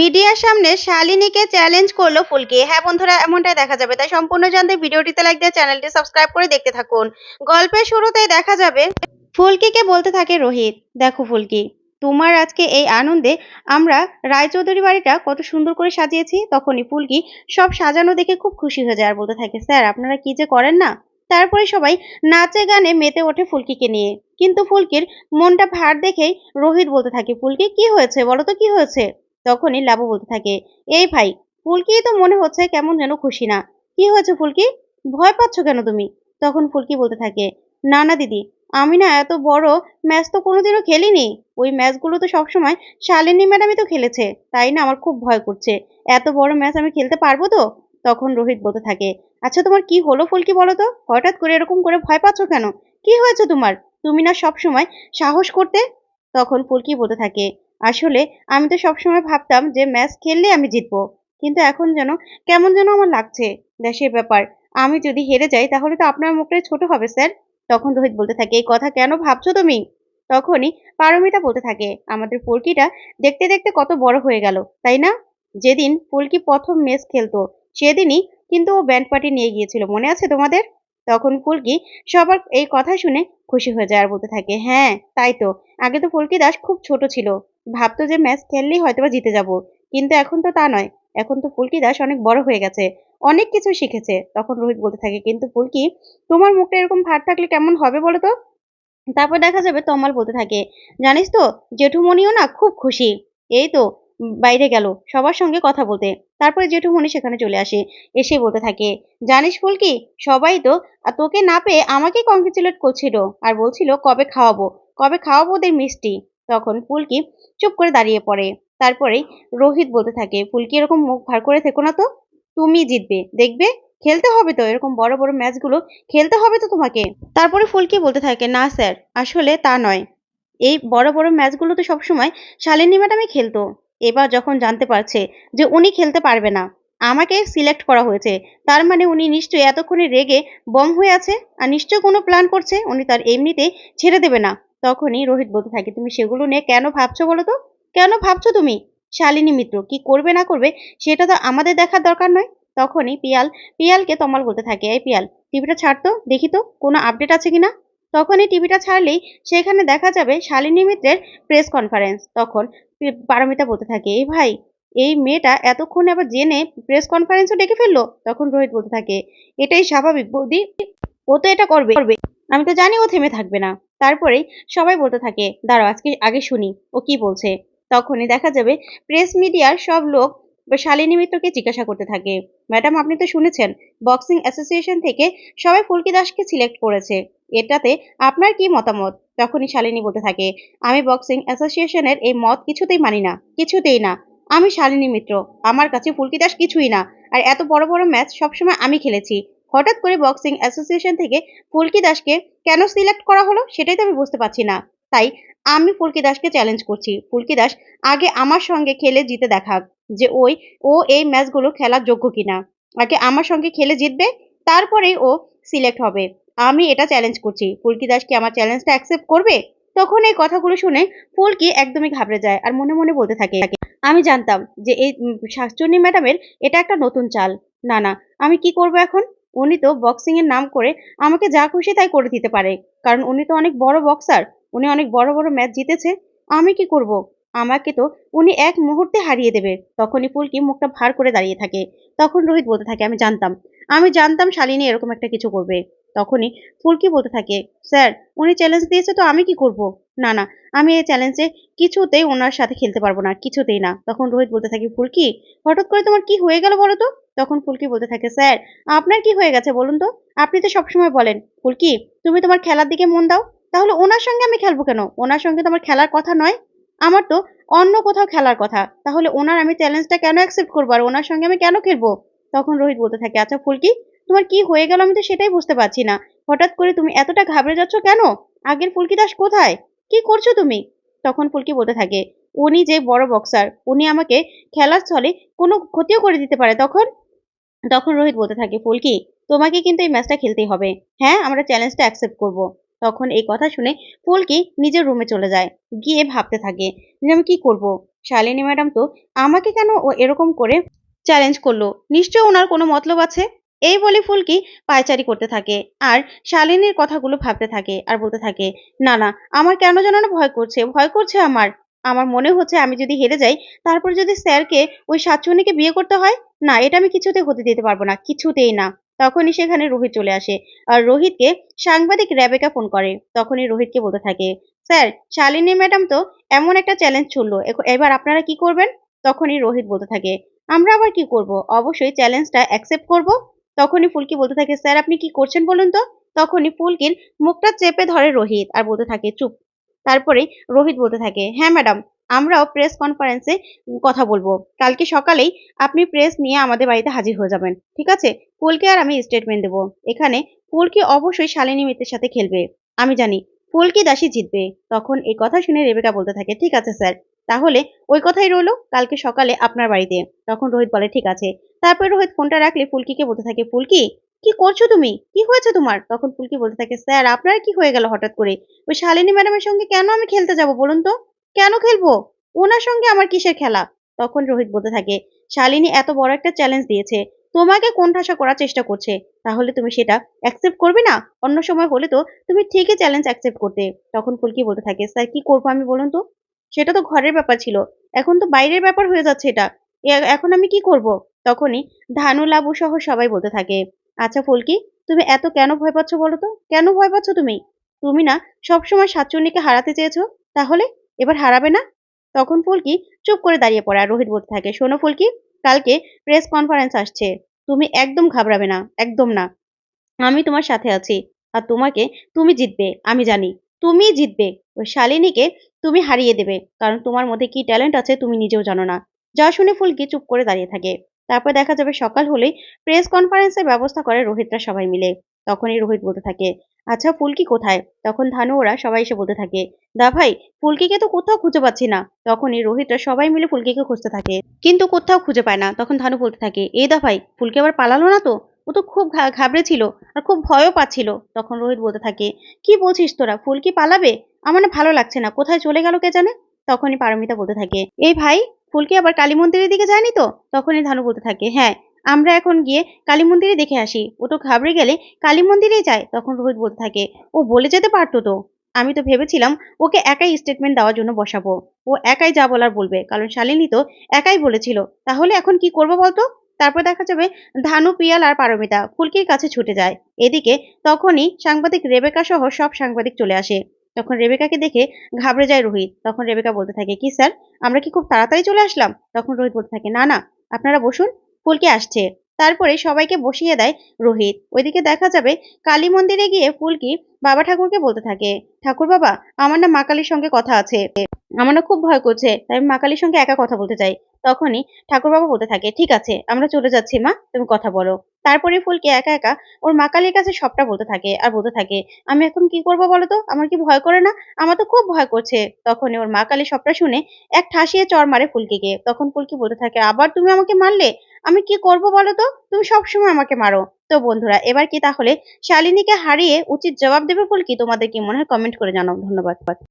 মিডিয়ার সামনে শালিনীকে চ্যালেঞ্জ করল ফুলকি। হ্যাঁ বন্ধুরা, এমনটাই দেখা যাবে। তাই সম্পূর্ণ জানতে ভিডিওটিতে লাইক দিয়ে চ্যানেলটি সাবস্ক্রাইব করে দেখতে থাকুন। গল্পের শুরুতেই দেখা যাবে, ফুলকিকে বলতে থাকে রোহিত, দেখো ফুলকি, তোমার আজকে এই আনন্দে আমরা রায়চৌধুরী বাড়িটা কত সুন্দর করে সাজিয়েছি। তখনই ফুলকি সব সাজানো দেখে খুব খুশি হয়ে যায় আর বলতে থাকে, স্যার, আপনারা কি যে করেন না? তারপরে সবাই নাচে গানে মেতে ওঠে ফুলকিকে নিয়ে। কিন্তু ফুলকির মনটা ভার দেখেই রোহিত বলতে থাকে, ফুলকি, কি হয়েছে? বলো তো কি হয়েছে? তখনই লাবু বলতে থাকে, এই ভাই, ফুলকি তো মনে হচ্ছে কেমন যেন খুশি না। কি হয়েছে ফুলকি? ভয় পাচ্ছ কেন তুমি? তখন ফুলকি বলতে থাকে, না না, দিদি, আমি না এত বড় ম্যাচ তো কোনোদিনও খেলিনি। ওই ম্যাচগুলো তো সবসময় শালিনী ম্যাডামই তো খেলেছে, তাই না আমার খুব ভয় করছে। এত বড় ম্যাচ আমি খেলতে পারব তো? তখন রোহিত বলতে থাকে আচ্ছা তোমার কি হলো ফুলকি বলো তো? হঠাৎ করে এরকম করে ভয় পাচ্ছ কেন? কি হয়েছে তোমার? তুমি না সব সময় সাহস করতে? তখন ফুলকি বলতে থাকে আসলে আমি তো সবসময় ভাবতাম যে ম্যাচ খেললে আমি জিতবো। কিন্তু এখন যেন কেমন যেন আমার লাগছে দেশের ব্যাপার। আমি যদি হেরে যাই তাহলে তো আপনার মুখটাই ছোট হবে, স্যার। তখন রোহিত বলতে থাকে, এই কথা কেন ভাবছ তুমি? তখনই পারমিতা বলতে থাকে, আমাদের ফুলকিটা দেখতে দেখতে কত বড় হয়ে গেল, তাই না? যেদিন ফুলকি প্রথম ম্যাচ খেলতো, সেদিনই কিন্তু ও ব্যান্ড পার্টি নিয়ে গিয়েছিল, মনে আছে তোমাদের? তখন ফুলকি সবার এই কথা শুনে খুশি হয়ে যায় আর বলতে থাকে হ্যাঁ তাই তো। আগে তো ফুলকি দাস খুব ছোট ছিল। ভাবতো যে ম্যাচ খেললেই হয়তোবা জিতে যাব। কিন্তু এখন তো তা নয়। এখন তো ফুলকি দাস অনেক বড় হয়ে গেছে। অনেক কিছু শিখেছে, তখন রোহিত বলতে থাকে। কিন্তু ফুলকি, তোমার মুখটা এরকম ভার থাকলে কেমন হবে বলো তো? তারপর দেখা যাবে তমাল বলতে থাকে, জানিস তো জেঠুমনিও না খুব খুশি। এই তো, বাইরে গেল, সবার সঙ্গে কথা বলতে। তারপরে জেঠুমনি সেখানে চলে আসে, এসে বলতে থাকে, জানিস ফুলকি, সবাই তো তোকে না পেয়ে আমাকে কংগ্রেচুলেট করছিল। আর বলছিল, কবে খাওয়াবো? কবে খাওয়াবো ওদের মিষ্টি? তখন পুলকি চুপ করে দাঁড়িয়ে পড়ে। তারপরেই রোহিত বলতে থাকে পুলকি এরকম মুখ ভার করে থেকো না তো। তুমি জিতবে। দেখবে? খেলতে হবে তো। এরকম বড় বড় ম্যাচগুলো খেলতে হবে তো তোমাকে। তারপরে ফুলকি বলতে থাকে, না স্যার, আসলে তা নয়। এই বড় বড় ম্যাচগুলো তো সবসময় শালিনী ম্যাডামই খেলতো। এবার যখন জানতে পারছে যে উনি খেলতে পারবে না, আমাকে সিলেক্ট করা হয়েছে। তার মানে উনি নিশ্চয়ই এতক্ষণে রেগে বম হয়ে আছে। আর নিশ্চয় কোনো প্ল্যান করছে, উনি তার এমনিতে ছেড়ে দেবে না। তখনই রোহিত বলতে থাকে, তুমি সেগুলো নিয়ে কেন ভাবছ বলো তো? কেন ভাবছ তুমি? শালিনী মিত্র, কি করবে না করবে সেটা তো আমাদের দেখার দরকার নয়। তখনই পিয়াল, পিয়ালকে তমাল বলতে থাকে, এই পিয়াল, টিভিটা ছাড়তো দেখি তো, কোনো আপডেট আছে কিনা? তখনই টিভিটা ছাড়লেই সেখানে দেখা যাবে শালিনী মিত্রের প্রেস কনফারেন্স। তখন পারমিতা বলতে থাকে, এই ভাই, এই মেয়েটা এতক্ষণে আবার জেনে প্রেস কনফারেন্সও ডেকে ফেলল? তখন রোহিত বলতে থাকে, এটাই স্বাভাবিক বৌদি, ও তো এটা করবে করবে। আমি তো জানি ও থেমে থাকবে না। তারপরেই সবাই বলতে থাকে, দাঁড়াও, আজকে আগে শুনি, ও কি বলছে? তখনই দেখা যাবে প্রেস মিডিয়ার সব লোক শালিনী মিত্রকে জিজ্ঞাসা করতে থাকে, ম্যাডাম, আপনি তো শুনেছেন, বক্সিং অ্যাসোসিয়েশন থেকে সবাই ফুলকি দাসকে সিলেক্ট করেছে, এটাতে আপনার কি মতামত? তখনই শালিনী বলতে থাকে, আমি বক্সিং অ্যাসোসিয়েশনের এই মত কিছুতেই মানি না, কিছুতেই না। আমি শালিনী মিত্র, আমার কাছে ফুলকি দাস কিছুই না, আর এত বড় বড় ম্যাচ সবসময় আমি খেলেছি হঠাৎ করে বক্সিং অ্যাসোসিয়েশন থেকে ফুলকি দাসকে কেন সিলেক্ট করা হলো সেটাই তো আমি বুঝতে পারছি না। তাই আমি ফুলকি দাসকে চ্যালেঞ্জ করছি। ফুলকি দাস আগে আমার সঙ্গে খেলে জিতে দেখাক যে ওই, ও এই ম্যাচগুলো খেলার যোগ্য কিনা। আগে আমার সঙ্গে খেলে জিতবে, তারপরেই ও সিলেক্ট হবে। আমি এটা চ্যালেঞ্জ করছি। ফুলকি দাস কি আমার চ্যালেঞ্জটা অ্যাকসেপ্ট করবে? তখন এই কথাগুলো শুনে ফুলকি একদমই ঘাবড়ে যায় আর মনে মনে বলতে থাকে। আমি জানতাম যে এই শাকচুন্নি ম্যাডামের এটা একটা নতুন চাল। না না, আমি কি করব এখন? উনি তো বক্সিং এর নাম করে আমাকে যা খুশি তাই করে দিতে পারে। কারণ উনি তো অনেক বড় বক্সার উনি অনেক বড় বড় ম্যাচ জিতেছে, আমি কি করব? আমাকে তো উনি এক মুহূর্তে হারিয়ে দেবে, তখনই ফুলকি মুখটা ভার করে দাঁড়িয়ে থাকে। তখন রোহিত বলতে থাকে, আমি জানতাম আমি জানতাম শালিনী এরকম একটা কিছু করবে। তখনই ফুলকি বলতে থাকে, স্যার, উনি চ্যালেঞ্জ দিয়েছে তো আমি কি করব? না না, আমি এই চ্যালেঞ্জে কিছুতেই ওনার সাথে খেলতে পারব না, কিছুতেই না। তখন রোহিত বলতে থাকে, ফুলকি, হঠাৎ করে তোমার কি হয়ে গেল বলো তো? তখন ফুলকি বলতে থাকে, স্যার, আপনার কি হয়ে গেছে বলুন তো? আপনি তো সবসময় বলেন, ফুলকি, তুমি তোমার খেলার দিকে মন দাও, তাহলে ওনার সঙ্গে আমি খেলব কেন? ওনার সঙ্গে তো আমার খেলার কথা নয়। আমার তো অন্য কোথাও খেলার কথা। তাহলে ওনার আমি চ্যালেঞ্জটা কেন অ্যাকসেপ্ট করব? আর ওনার সঙ্গে আমি কেন খেলব? তখন রোহিত বলতে থাকে আচ্ছা ফুলকি, তোমার কি হয়ে গেল আমি তো সেটাই বুঝতে পারছি না। হঠাৎ করে তুমি এতটা ঘাবড়ে যাচ্ছ কেন? আগের ফুলকি দাস কোথায়? কি করছ তুমি? তখন ফুলকি বলতে থাকে, উনি যে বড় বক্সার উনি আমাকে খেলার ছলে কোনো ক্ষতিও করে দিতে পারে। তখন তখন রোহিত বলতে থাকে, ফুলকি, তোমাকে কিন্তু এই ম্যাচটা খেলতেই হবে। হ্যাঁ আমরা চ্যালেঞ্জটা অ্যাকসেপ্ট করব। তখন এই কথা শুনে ফুলকি নিজের রুমে চলে যায়, গিয়ে ভাবতে থাকে, যে আমি কি করব? শালিনী ম্যাডাম তো আমাকে কেন ও এরকম করে চ্যালেঞ্জ করল? নিশ্চয় ওনার কোনো মতলব আছে? এই বলে ফুলকি পায়চারি করতে থাকে আর শালিনীর কথাগুলো ভাবতে থাকে আর বলতে থাকে, না না, আমার কেন যেন না ভয় করছে ভয় করছে আমার। আমার মনে হচ্ছে আমি যদি হেরে যাই, তারপর যদি স্যারকে ওই সাতচুনিকে বিয়ে করতে হয় না, এটা আমি কিছুতেই হতে দিতে পারব না, কিছুতেই না। তখনই সেখানে রোহিত চলে আসে। আর রোহিতকে সাংবাদিক র্যাবেকা ফোন করে। তখনই রোহিতকে বলতে থাকে, স্যার, শালিনী ম্যাডাম তো এমন একটা চ্যালেঞ্জ ছুড়লো। এবার আপনারা কি করবেন? তখনই রোহিত বলতে থাকে, আমরা আবার কি করব? অবশ্যই চ্যালেঞ্জটা অ্যাকসেপ্ট করব। তখনই ফুলকি বলতে থাকে, স্যার, আপনি কি করছেন বলুন তো? তখনই ফুলকির মুখটা চেপে ধরে রোহিত আর বলতে থাকে, চুপ। তারপরে রোহিত বলতে থাকে হ্যাঁ ম্যাডাম। আমরাও প্রেস কনফারেন্সে কথা বলব। কালকে সকালেই আপনি প্রেস নিয়ে আমাদের বাড়িতে হাজির হয়ে যাবেন। ঠিক আছে? ফুলকে আর আমি স্টেটমেন্ট দেবো। এখানে ফুলকি অবশ্যই শালিনী মিত্রের সাথে খেলবে। আমি জানি ফুলকি দাসী জিতবে। তখন এই কথা শুনে রেবেকা বলতে থাকে, ঠিক আছে স্যার তাহলে ওই কথাই রইল কালকে সকালে আপনার বাড়িতে। তখন রোহিত বলে, ঠিক আছে। তারপর রোহিত ফোনটা রাখলে ফুলকিকে বলতে থাকে ফুলকি কি করছ তুমি? কি হয়েছে তোমার? তখন ফুলকি বলতে থাকে, স্যার, আপনার কি হয়ে গেল হঠাৎ করে? ওই শালিনী ম্যাডামের সঙ্গে কেন আমি খেলতে যাব বলুন তো? কেন খেলব? ওনার সঙ্গে আমার কিসের খেলা? তখন রোহিত বলতে থাকে, শালিনী এত বড় একটা চ্যালেঞ্জ দিয়েছে। তোমাকে কোণঠাসা করার চেষ্টা করছে? তাহলে তুমি সেটা অ্যাকসেপ্ট করবে না? অন্য সময় হলে তো তুমি ঠিকই চ্যালেঞ্জ অ্যাকসেপ্ট করতে। তখন ফুলকি বলতে থাকে, স্যার, কি করব আমি বলুন তো? সেটা তো ঘরের ব্যাপার ছিল। এখন তো বাইরের ব্যাপার হয়ে যাচ্ছে এটা। এখন আমি কি করব? তখনই ধানু, লাবু সহ সবাই বলতে থাকে আচ্ছা ফুলকি, তুমি এত কেন ভয় পাচ্ছ বলো তো? কেন ভয় পাচ্ছ তুমি? তুমি না সবসময় সাতচন্নিকে হারাতে চেয়েছো? তাহলে এবার হারাবে না? তখন ফুলকি চুপ করে দাঁড়িয়ে পড়ে আর রোহিত বলতে থাকে, শোনো ফুলকি, কালকে প্রেস কনফারেন্স আসছে। তুমি একদম ঘাবড়াবে না, একদম না। আমি তোমার সাথে আছি আর তোমাকে তুমি জিতবে, আমি জানি। তুমি জিতবে। ওই শালিনীকে তুমি হারিয়ে দেবে, কারণ তোমার মধ্যে কি ট্যালেন্ট আছে তুমি নিজেও জানো না। যা শুনে ফুলকি চুপ করে দাঁড়িয়ে থাকে। তারপর দেখা যাবে সকাল হলেই প্রেস কনফারেন্সের ব্যবস্থা করে রোহিতরা সবাই মিলে। তখনই রোহিত বলতে থাকে আচ্ছা ফুলকি কোথায়? তখন ধানু ওরা সবাই এসে বলতে থাকে, দা ভাই, ফুলকিকে তো কোথাও খুঁজে পাচ্ছি না। তখনই রোহিতরা সবাই মিলে ফুলকিকে খুঁজতে থাকে, কিন্তু কোথাও খুঁজে পায় না। তখন ধানু বলতে থাকে এই দা ভাই, ফুলকি আবার পালালো না তো? ও তো খুব ঘাবড়ে ছিল আর খুব ভয়ও পাচ্ছিল। তখন রোহিত বলতে থাকে, কি বলছিস তোরা, ফুলকি পালাবে? আমার না ভালো লাগছে না, কোথায় চলে গেল কে জানে? তখনই পারমিতা বলতে থাকে, এই ভাই, ফুলকি আবার কালী মন্দিরের দিকে যায়নি তো? তখনই ধানু বলতে থাকে হ্যাঁ আমরা এখন গিয়ে কালী মন্দিরে দেখে আসি। ও তো ঘাবড়ে গেলে কালী মন্দিরেই যায়, তখন রোহিত বলতে থাকে, ও বলে যেতে পারতো তো? আমি তো ভেবেছিলাম ওকে একাই স্টেটমেন্ট দেওয়ার জন্য বসাবো। ও একাই যা বলার বলবে, কারণ শালিনী তো একাই বলেছিল। তাহলে এখন কি করব বলতো? তারপর দেখা যাবে ধানু, পিয়াল আর পারমিতা ফুলকির কাছে ছুটে যায়। এদিকে তখনই সাংবাদিক রেবেকা সহ সব সাংবাদিক চলে আসে। তখন রেবেকাকে দেখে ঘাবড়ে যায় রোহিত। তখন রেবেকা বলতে থাকে, কি স্যার, আমরা কি খুব তাড়াতাড়ি চলে আসলাম? তখন রোহিত বলতে থাকে, না না, আপনারা বসুন। ফুলকি আসছে। তারপরে সবাইকে বসিয়ে দেয় রোহিত। ওইদিকে দেখা যাবে কালী মন্দিরে গিয়ে ফুলকি বাবা ঠাকুরকে বলতে থাকে, ঠাকুর বাবা, আমার না মা কালীর সঙ্গে কথা আছে। আমার না খুব ভয় করছে, তাই আমি মা কালীর সঙ্গে একা কথা বলতে চাই। তখনই ঠাকুর বাবা বলতে থাকে, ঠিক আছে, আমরা চলে যাচ্ছি মা, তুমি কথা বলো। তারপরে ফুলকি একা একা ওর মা কালীর কাছে সবটা বলতে থাকে আর বলতে থাকে, আমি এখন কি করব বলো তো? আমার কি ভয় করে না? আমার তো খুব ভয় করছে। তখনই ওর মা কালী সবটা শুনে এক ঠাসিয়ে চর মারে ফুলকিকে। তখন ফুলকি বলতে থাকে, আবার তুমি আমাকে মারলে? আমি কি করব বলো তো? তুমি সবসময় আমাকে মারো। তো বন্ধুরা, এবার কি তাহলে? শালিনীকে হারিয়ে উচিত জবাব দেবে ফুলকি তোমাদের কি মনে হয়? কমেন্ট করে জানাও। ধন্যবাদ।